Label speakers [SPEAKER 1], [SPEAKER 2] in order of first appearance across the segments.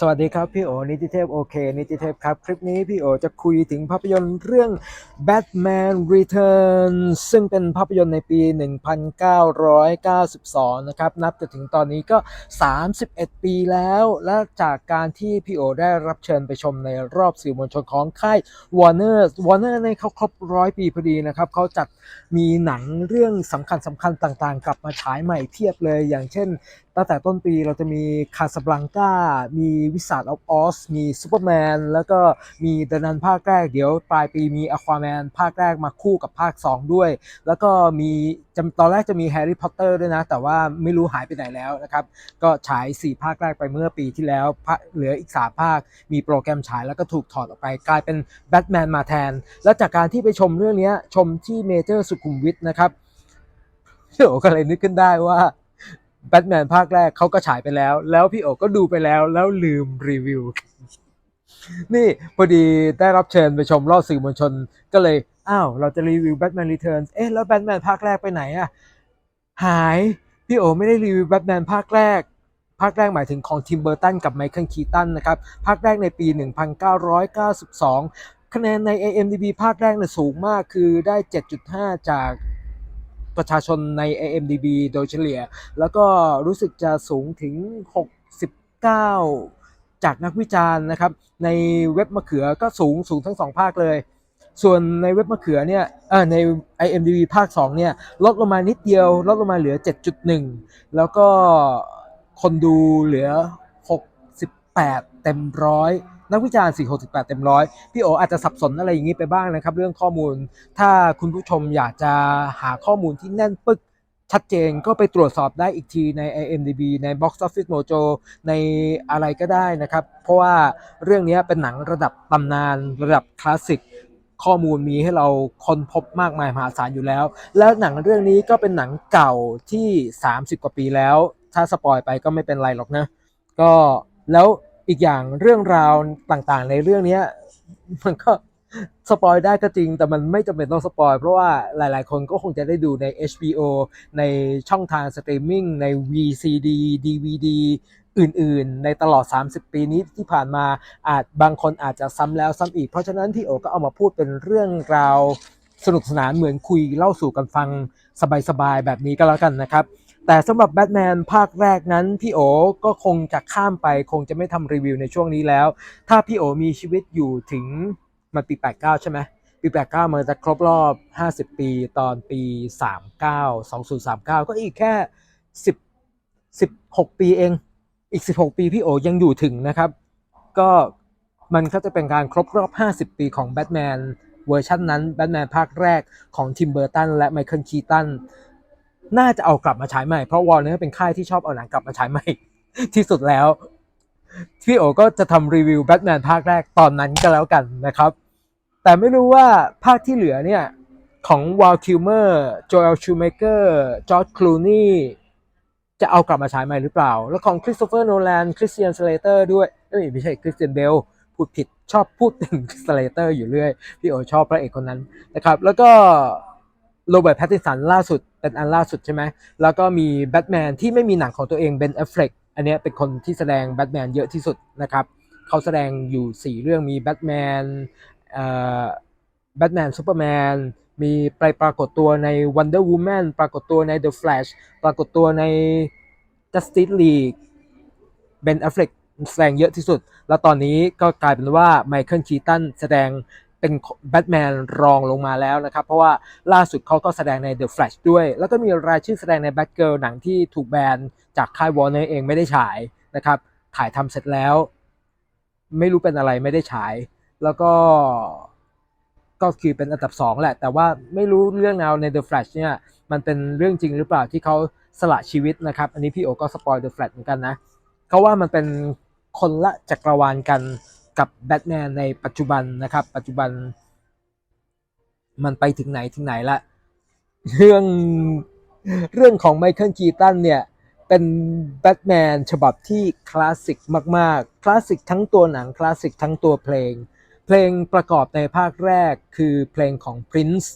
[SPEAKER 1] สวัสดีครับพี่โอนิติเทพโอเคนิติเทพครับ คลิปนี้พี่โอจะคุยถึงภาพยนตร์เรื่อง Batman Returns ซึ่งเป็นภาพยนตร์ในปี 1992 นะครับ นับจนถึงตอนนี้ก็ 31 ปีแล้ว และจากการที่พี่โอได้รับเชิญไปชมในรอบสื่อมวลชนของค่าย Warner Warner ในเขาครบร้อยปีพอดีนะครับ เขาจัดมีหนังเรื่องสำคัญสำคัญต่างๆ กลับมาฉายใหม่เพียบเลยอย่างเช่น ตั้งแต่ต้นปีเราจะมีคาสบลังกามีวิสา of อออสมีซูเปอร์แมนแล้วก็มีเดนันภาคแรกเดี๋ยวปลายปีมีอควาแมนภาคแรกมาคู่กับภาค 2 ด้วย แล้วก็มีจตอนแรกจะมีแฮร์รี่พอตเตอร์ด้วยนะ แต่ว่าไม่รู้หายไปไหนแล้วนะครับ ก็ฉาย 4 ภาคแรกไปเมื่อปีที่แล้วเหลืออีก 3 ภาค มีโปรแกรมฉายแล้วก็ถูกถอดออกไป กลายเป็นแบทแมนมาแทน และจากการที่ไปชมเรื่องนี้ชมที่เมเจอร์สุขุมวิทนะครับพี่โอก็เลยนึกขึ้นได้ว่า แบทแมนภาคแรกเขาก็ฉายไปแล้ว แล้วพี่โอก็ดูไปแล้วแล้วลืมรีวิว นี่พอดีได้รับเชิญไปชมรอบสื่อมวลชน ก็เลย อ้าว เราจะรีวิว Batman Returns เอ๊ะ แล้วแบทแมนภาคแรกไปไหนอะหาย พี่โอไม่ได้รีวิวแบทแมนภาคแรก ภาคแรกหมายถึงของทิมเบอร์ตันกับไมเคิลคีตันนะครับ ภาคแรกในปี 1992 คะแนนใน AMDB ภาคแรกเนี่ยสูงมากคือได้ 7.5 จาก ประชาชนใน AMDB โดยเฉลี่ย แล้วก็รู้สึกจะสูงถึง 69 จากนักวิจารณ์นะครับ ในเว็บมะเขือก็สูงสูงทั้งสองภาคเลย ส่วนในเว็บมะเขือเนี่ยใน IMDb ภาค 2 เนี่ย ลดลงมานิดเดียว ลดลงมาเหลือ 7.1 แล้วก็คนดูเหลือ 68 เต็มร้อย นักวิจารณ์ 468 เต็มร้อยพี่โออาจจะสับสนอะไรอย่างนี้ไปบ้างนะครับ เรื่องข้อมูล ถ้าคุณผู้ชมอยากจะหาข้อมูลที่แน่นปึกชัดเจนก็ไปตรวจสอบได้อีกทีใน IMDb ใน Box Office Mojo ในอะไรก็ได้นะครับ เพราะว่าเรื่องนี้เป็นหนังระดับตำนานระดับคลาสสิกข้อมูลมีให้เราค้นพบมากมายมหาศาลอยู่แล้ว แล้วหนังเรื่องนี้ก็เป็นหนังเก่าที่ 30 กว่าปีแล้ว ถ้าสปอยไปก็ไม่เป็นไรหรอกนะ ก็แล้ว อีกอย่างเรื่องราวต่างๆ ในเรื่องเนี้ยมันก็สปอยได้ก็จริง แต่มันไม่จำเป็นต้องสปอยเพราะว่าหลายๆ คนก็คงจะได้ดูใน HBO ในช่องทางสตรีมมิ่งใน VCD DVD อื่นๆ ในตลอด 30 ปีนี้ที่ผ่านมาอาจบางคนอาจจะซ้ำแล้วซ้ำอีก เพราะฉะนั้นพี่โอก็เอามาพูดเป็นเรื่องราวสนุกสนานเหมือนคุยเล่าสู่กันฟังสบายๆ แบบนี้ก็แล้วกันนะครับ แต่สำหรับแบทแมนภาคแรกนั้นพี่โอก็คงจะข้ามไปคงจะไม่ทำรีวิวในช่วงนี้แล้ว ถ้าพี่โอมีชีวิตอยู่ถึงมันปี 89 ใช่ไหมปี 89 มันจะครบรอบ 50 ปีตอนปี 39 2039 ก็อีกแค่ 10 16 ปีเอง อีก 16 ปีพี่โอยังอยู่ถึงนะครับ ก็มันก็จะเป็นการครบรอบ 50 ปีของแบทแมนเวอร์ชันนั้นแบทแมนภาคแรกของทิมเบอร์ตันและไมเคิลคีตัน น่าจะเอากลับมาฉายใหม่ เพราะวอร์เนอร์เป็นค่ายที่ชอบเอาหนังกลับมาฉายใหม่ ที่สุดแล้ว พี่โอก็จะทำรีวิวแบทแมนภาคแรกตอนนั้นก็แล้วกันนะครับ แต่ไม่รู้ว่าภาคที่เหลือเนี่ย ของวอลคิลเมอร์โจเอลชูเมเกอร์จอร์จคลูนี่จะเอากลับมาฉายใหม่หรือเปล่า แล้วของคริสโตเฟอร์โนแลนคริสเตียนสเลเตอร์ด้วยเอ้ยไม่ใช่คริสเตียนเบลพูดผิดชอบพูดถึงสเลเตอร์อยู่เรื่อย พี่โอชอบพระเอกคนนั้นนะครับ แล้วก็ โรเบิร์ตแพตตินสันล่าสุดเป็นอันล่าสุดใช่ไหมแล้วก็มีแบทแมนที่ไม่มีหนังของตัวเองเบนแอฟเฟกอันนี้เป็นคนที่แสดงแบทแมนเยอะที่สุดนะครับเขาแสดงอยู่ 4 เรื่องมีแบทแมนแบทแมนซูเปอร์แมนมีไปปรากฏตัวใน Wonder Woman ปรากฏตัวใน The Flash ปรากฏตัวใน Justice League เบนแอฟเฟลกแสดงเยอะที่สุด แล้วตอนนี้ก็กลายเป็นว่าไมเคิลคีตันแสดง เป็นแบทแมนรองลงมาแล้วนะครับ เพราะว่าล่าสุดเขาก็แสดงใน The Flash ด้วย แล้วก็มีรายชื่อแสดงใน Batgirl หนังที่ถูกแบนจากค่าย Warner เองไม่ได้ฉายนะครับ ถ่ายทำเสร็จแล้ว ไม่รู้เป็นอะไรไม่ได้ฉาย แล้วก็ก็คือเป็นอันดับสองแหละ แต่ว่าไม่รู้เรื่องราวใน The Flash เนี่ยมันเป็นเรื่องจริงหรือเปล่าที่เขาสละชีวิตนะครับ อันนี้พี่โอก็สปอย The Flash เหมือนกันนะเขาว่ามันเป็นคนละจักรวาลกัน กับแบทแมนในปัจจุบันนะครับ ปัจจุบัน มันไปถึงไหนถึงไหนละเรื่องเรื่องของไมเคิลคีตันเนี่ย เป็นแบทแมนฉบับที่คลาสสิกมากๆ คลาสสิกทั้งตัวหนัง คลาสสิกทั้งตัวเพลง เพลงประกอบในภาคแรกคือเพลงของ Prince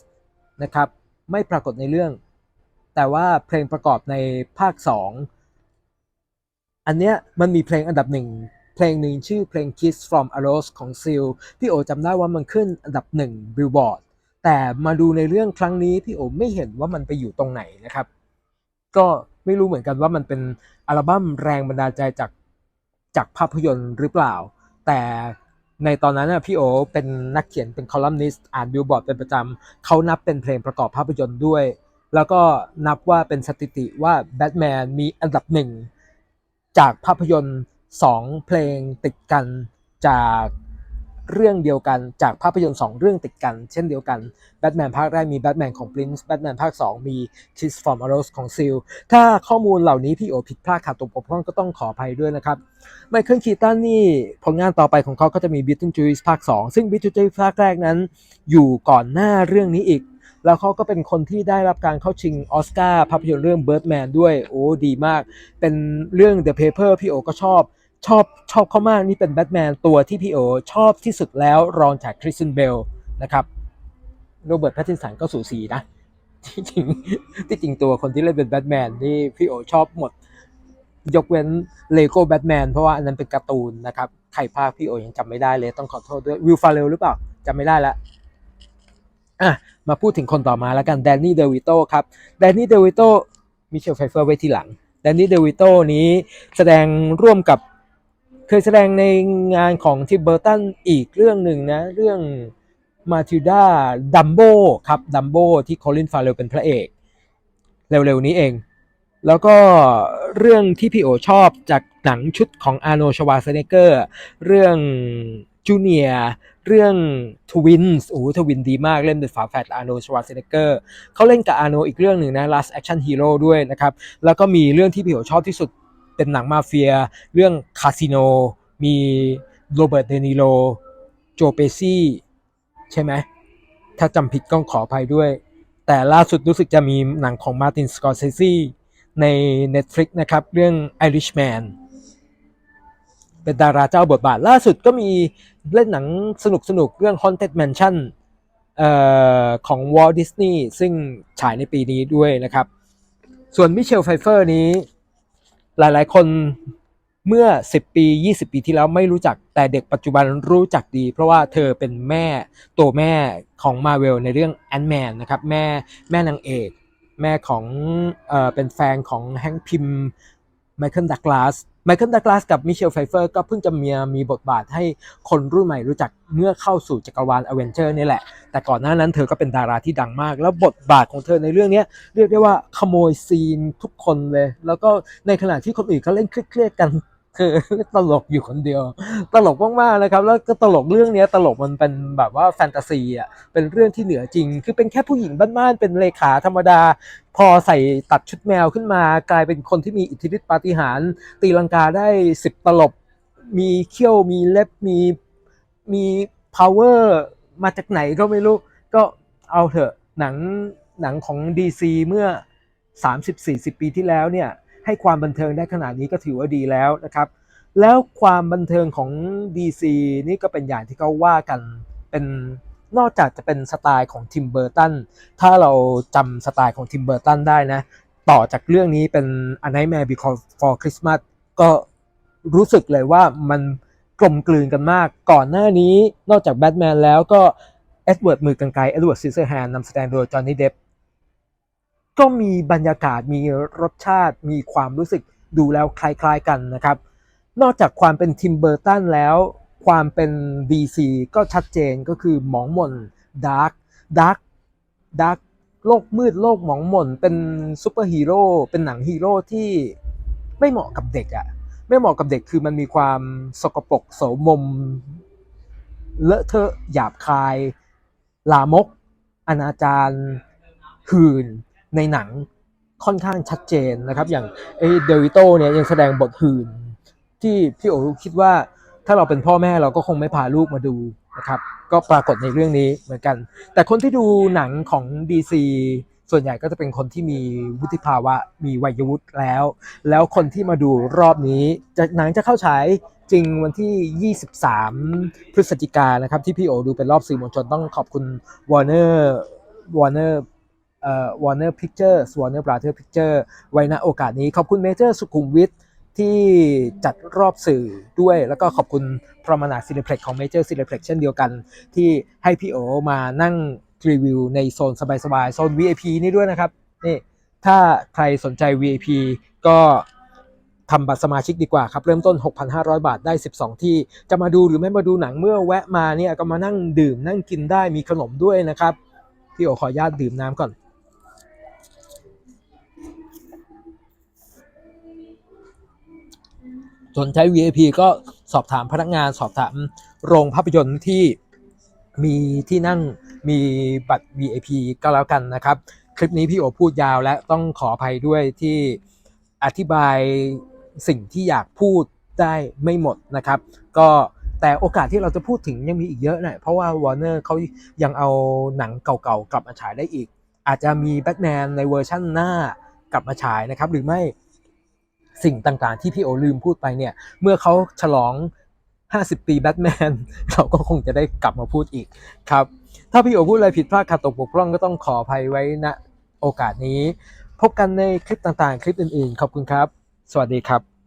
[SPEAKER 1] นะครับ ไม่ปรากฏในเรื่อง แต่ว่าเพลงประกอบในภาค 2 อันเนี้ยมันมีเพลงอันดับหนึ่ง เพลงหนึ่งชื่อเพลง Kiss from a Rose ของซิลพี่โอจำได้ว่ามันขึ้นอันดับหนึ่งบิลบอร์ดแต่มาดูในเรื่องครั้งนี้พี่โอไม่เห็นว่ามันไปอยู่ตรงไหนนะครับ ก็ไม่รู้เหมือนกันว่ามันเป็นอัลบั้มแรงบันดาลใจจากจากภาพยนตร์หรือเปล่า แต่ในตอนนั้นนะพี่โอเป็นนักเขียนเป็นคอลัมนิสต์อ่านบิลบอร์ดเป็นประจำเขานับเป็นเพลงประกอบภาพยนตร์ด้วย แล้วก็นับว่าเป็นสถิติว่าแบทแมนมีอันดับหนึ่งจากภาพยนตร์ สองเพลงติดกันจากเรื่องเดียวกันจากภาพยนตร์สองเรื่องติดกัน เช่นเดียวกันแบทแมนภาคแรกมีแบทแมนของ Prince แบทแมนภาค 2 มี Kiss from a Rose ของ Seal ถ้าข้อมูลเหล่านี้พี่โอผิดพลาดขาดตกบกพร่องก็ต้องขออภัยด้วยนะครับไมเคิลคีตันนี่ผลงานต่อไปของเขาก็จะมี Beetlejuice ภาค 2 ซึ่ง Beetlejuice ภาคแรกนั้น อยู่ก่อนหน้าเรื่องนี้อีก แล้วเขาก็เป็นคนที่ได้รับการเข้าชิงออสการ์ภาพยนตร์เรื่อง Birdman ด้วยโอ้ดีมาก เป็นเรื่อง The Paper พี่โอก็ชอบ ชอบชอบเขามากนี่เป็นแบทแมนตัวที่พี่โอชอบที่สุดแล้วรองจากคริสตินเบลนะครับโรเบิร์ตแพตตินสันก็สูสีนะที่จริงที่จริงตัวคนที่เล่นเป็นแบทแมนนี่พี่โอชอบหมด ยกเว้นเลโก้แบทแมนเพราะว่าอันนั้นเป็นการ์ตูนนะครับใครภาคพี่โอยังจำไม่ได้เลยต้องขอโทษด้วยวิลฟาเรลหรือเปล่าจำไม่ได้ละอะมาพูดถึงคนต่อมาแล้วกันแดนนี่เดวิโตครับแดนนี่เดวิโตมิเชลไฟเฟอร์ไว้ทีหลังแดนนี่เดวิโตนี้แสดงร่วมกับ เคยแสดงในงานของทิมเบอร์ตันอีกเรื่องหนึ่งนะ เรื่องมาทิ l ดาดัมโบครับดัมโบที่โคลินฟาเรลเป็นพระเอก เร็วๆนี้เอง แล้วก็เรื่องที่พี่โอชอบจากหนังชุดของอาโนชวาเซเนเกอร์เรื่องจูเนียเรื่องทวินส์โอ้ทวินดีมากเล่นเป็นฝาแฝดอาโนชวาเซเนเกอร์เขาเล่นกับอาโนอีกเรื่องหนึ่งนะ Last Action Hero ด้วยนะครับ แล้วก็มีเรื่องที่พี่โอชอบที่สุด เป็นหนังมาเฟีย เรื่องคาสิโน มีโรเบิร์ตเดนิโลโจเปซี่ใช่ไหม ถ้าจำผิดก็ขออภัยด้วย แต่ล่าสุดรู้สึกจะมีหนังของมาร์ตินสกอร์เซซีใน Netflix นะครับ เรื่อง Irishman เป็นดาราเจ้าบทบาท ล่าสุดก็มีเล่นหนังสนุกสนุกเรื่อง Haunted Mansion เอ่อของ Walt Disney ซึ่งฉายในปีนี้ด้วยนะครับ ส่วนมิเชลไฟเฟอร์นี้ หลายๆ คนเมื่อ 10 ปี 20 ปีที่แล้วไม่รู้จักแต่เด็กปัจจุบันรู้จักดี เพราะว่าเธอเป็นแม่ตัวแม่ของ Marvel ในเรื่อง Ant-Man นะครับ แม่แม่นางเอก แม่ของเออเป็นแฟนของแฮงค์พิมไมเคิลดักลาส ไมเคิลดักลาสกับมิเชลไฟเฟอร์ก็เพิ่งจะมีมีบทบาทให้คนรุ่นใหม่รู้จักเมื่อเข้าสู่จักรวาลอเวนเจอร์นี่แหละ แต่ก่อนหน้านั้นเธอก็เป็นดาราที่ดังมาก แล้วบทบาทของเธอในเรื่องนี้เรียกได้ว่าขโมยซีนทุกคนเลย แล้วก็ในขณะที่คนอื่นเขาเล่นเครียดๆกัน เธอตลกอยู่คนเดียว ตลกมากๆนะครับ แล้วก็ตลกเรื่องนี้ตลกมันเป็นแบบว่าแฟนตาซีอะเป็นเรื่องที่เหนือจริง คือเป็นแค่ผู้หญิงบ้านๆเป็นเลขาธรรมดา พอใส่ตัดชุดแมวขึ้นมา กลายเป็นคนที่มีอิทธิฤทธิปาฏิหาริย์ตีลังกาได้สิบตลบ มีเขี้ยวมีเล็บมีมี power มาจากไหนก็ไม่รู้ ก็เอาเถอะหนังหนังของ DC เมื่อ 30-40 ปีที่แล้วเนี่ย ให้ความบันเทิงได้ขนาดนี้ก็ถือว่าดีแล้วนะครับ แล้วความบันเทิงของ DC นี่ก็เป็นอย่างที่เขาว่ากันเป็นนอกจากจะเป็นสไตล์ของทิมเบอร์ตันถ้าเราจำสไตล์ของทิมเบอร์ตันได้นะ ต่อจากเรื่องนี้เป็น A Nightmare Before Christmas ก็รู้สึกเลยว่ามันกลมกลืนกันมาก ก่อนหน้านี้นอกจากแบทแมนแล้วก็เอ็ดเวิร์ดมือกันไกเอ็ดเวิร์ดซิเซอร์แฮนนำแสดงโดยจอห์นนี่เดฟ ก็มีบรรยากาศมีรสชาติมีความรู้สึกดูแล้วคล้ายๆกันนะครับ นอกจากความเป็นทิมเบอร์ตันแล้ว ความเป็น DC ก็ชัดเจนก็คือหมองมนดาร์กดาร์กดาร์กโลกมืดโลกหมองหม่นเป็นซูเปอร์ฮีโร่เป็นหนังฮีโร่ที่ไม่เหมาะกับเด็กอะไม่เหมาะกับเด็กคือมันมีความสกปรกโสมม เลอะเทอะหยาบคาย ลามก อนาจารหื่น ในหนังค่อนข้างชัดเจนนะครับ อย่างไอเดวิโตเนี่ยยังแสดงบทหื่นที่พี่โอคิดว่าถ้าเราเป็นพ่อแม่เราก็คงไม่พาลูกมาดูนะครับก็ปรากฏในเรื่องนี้เหมือนกัน แต่คนที่ดูหนังของ DC ส่วนใหญ่ก็จะเป็นคนที่มีวุฒิภาวะ มีวัยวุฒิแล้ว แล้วคนที่มาดูรอบนี้จะหนังจะเข้าฉายจริงวันที่ 23 พฤศจิกายนนะครับที่พี่โอดูเป็นรอบสื่อมวลชนต้องขอบคุณ Warner Warner เอ่อ Warner Pictures Warner Brother Picture ไว้ณโอกาสนี้ ขอบคุณเมเจอร์สุขุมวิทที่จัดรอบสื่อด้วย แล้วก็ขอบคุณพรหมนาซิลิเพล็กของ Major c i n e p l e x เช่นเดียวกัน ที่ให้พี่โอมานั่งรีวิวในโซนสบายๆ โซน VIP นี่ด้วยนะครับ นี่ถ้าใครสนใจ VIP ก็ทำบัตรสมาชิกดีกว่าครับ เริ่มต้น 6,500 บาทได้ 12 ที่ จะมาดูหรือไม่มาดูหนังเมื่อแวะมาเนี่ยก็มานั่งดื่มนั่งกินได้มีขนมด้วยนะครับ พี่โอขออนุญาตดื่มน้ำก่อน สนใจ VIP ก็สอบถามพนักงานสอบถามโรงภาพยนตร์ที่มีที่นั่งมีบัตร VIP ก็แล้วกันนะครับ คลิปนี้พี่โอพูดยาวและต้องขออภัยด้วยที่อธิบายสิ่งที่อยากพูดได้ไม่หมดนะครับ ก็แต่โอกาสที่เราจะพูดถึงยังมีอีกเยอะหน่อยเพราะว่า Warner เขายังเอาหนังเก่าๆกลับมาฉายได้อีก อาจจะมีแบทแมนในเวอร์ชั่นหน้ากลับมาฉายนะครับ หรือไม่ สิ่งต่างๆ ที่พี่โอลืมพูดไปเนี่ย เมื่อเขาฉลอง 50 ปีแบทแมนเราก็คงจะได้กลับมาพูดอีกครับ ถ้าพี่โอพูดอะไรผิดพลาดขาดตกบกพร่องก็ต้องขออภัยไว้ณโอกาสนี้ พบกันในคลิปต่างๆ คลิปอื่นๆ ขอบคุณครับ สวัสดีครับ